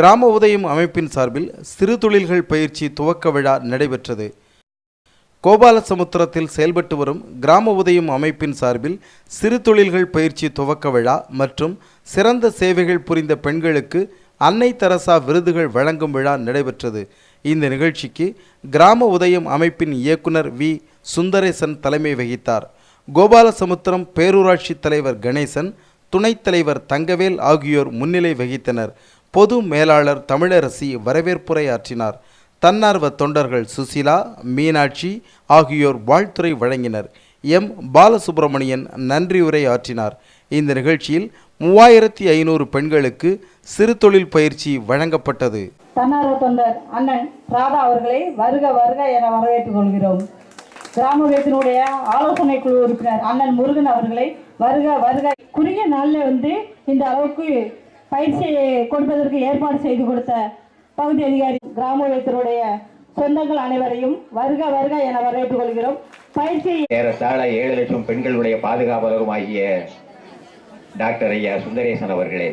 கிராம உதயம் அமைப்பின் சார்பில் சிறு தொழில்கள் பயிற்சி துவக்க விழா நடைபெற்றது. கோபாலசமுத்திரத்தில் செயல்பட்டு வரும் கிராம உதயம் அமைப்பின் சார்பில் சிறு தொழில்கள் பயிற்சி துவக்க விழா மற்றும் சிறந்த சேவைகள் புரிந்த பெண்களுக்கு அன்னை தரசா விருதுகள் வழங்கும் விழா நடைபெற்றது. இந்த நிகழ்ச்சிக்கு கிராம உதயம் அமைப்பின் இயக்குனர் வி. சுந்தரேசன் தலைமை வகித்தார். கோபாலசமுத்திரம் பேரூராட்சி தலைவர் கணேசன் துணைத் தலைவர் தங்கவேல் ஆகியோர் முன்னிலை வகித்தனர். பொது மேலாளர் தமிழரசி வரவேற்புரை ஆற்றினார் தன்னார்வ தொண்டர்கள் சுசிலா மீனாட்சி ஆகியோர் வாழ்த்துறை வழங்கினர். எம். பாலசுப்பிரமணியன் நன்றியுரை ஆற்றினார் இந்த நிகழ்ச்சியில் மூவாயிரத்தி ஐநூறு பெண்களுக்கு சிறு தொழில் பயிற்சி வழங்கப்பட்டது. தன்னார்வ தொண்டர் அண்ணன் ராதா அவர்களை வருக வருக என வரவேற்றுக் கொள்கிறோம். கிராமத்தினுடைய ஆலோசனை குழு உறுப்பினர் அண்ணன் முருகன் அவர்களை வருக வருக. குறுகிய நாளில் வந்து இந்த அளவுக்கு பயிற்சி கொடுப்பதற்கு ஏற்பாடு செய்து கொடுத்த பகுதி அதிகாரி கிராமத்தினுடைய சொந்தங்கள் அனைவரையும் வருக வருக என வரவேற்றுக் கொள்கிறோம். பயிற்சி ஏறத்தாழ ஏழு லட்சம் பெண்களுடைய பாதுகாவலரும் ஆகிய டாக்டர் ஐயா சுந்தரேசன் அவர்களே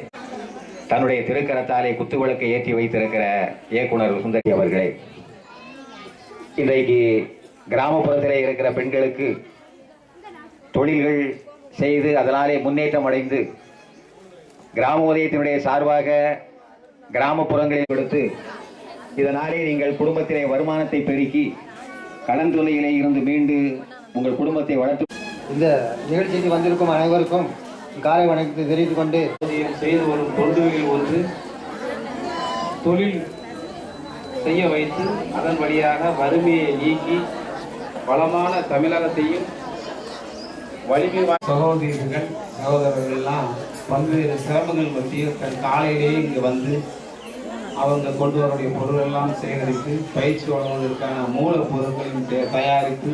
தன்னுடைய திருக்கரத்தாலே குத்துவிளக்கை ஏற்றி வைத்திருக்கிற இயக்குனர் சுந்தரி அவர்களே இன்றைக்கு கிராமப்புறத்திலே இருக்கிற பெண்களுக்கு தொழில்கள் செய்து அதனாலே முன்னேற்றம் அடைந்து கிராம உதயத்தினுடைய சார்பாக கிராமப்புறங்களில் கொடுத்து இதனாலே நீங்கள் குடும்பத்திலே வருமானத்தை பெருக்கி கடன் தொல்லையிலே இருந்து மீண்டு உங்கள் குடும்பத்தை வளர்த்து இந்த நிகழ்ச்சிக்கு வந்திருக்கும் அனைவருக்கும் காலை வணக்கத்தை தெரிவித்துக் கொண்டு செய்து வரும் தொண்டுகளில் ஒன்று தொழில் செய்ய வைத்து அதன் வழியாக வறுமையை நீக்கி வளமான தமிழகத்தையும் வலிமை சகோதரிகள் சகோதரர்கள் எல்லாம் பல்வேறு சிரமங்கள் மத்தியில் தன் காலையிலேயே இங்கு வந்து அவங்க கொண்டு வரக்கூடிய பொருள் எல்லாம் சேகரித்து பயிற்சி வழங்குவதற்கான மூலப்பொருட்களையும் தயாரித்து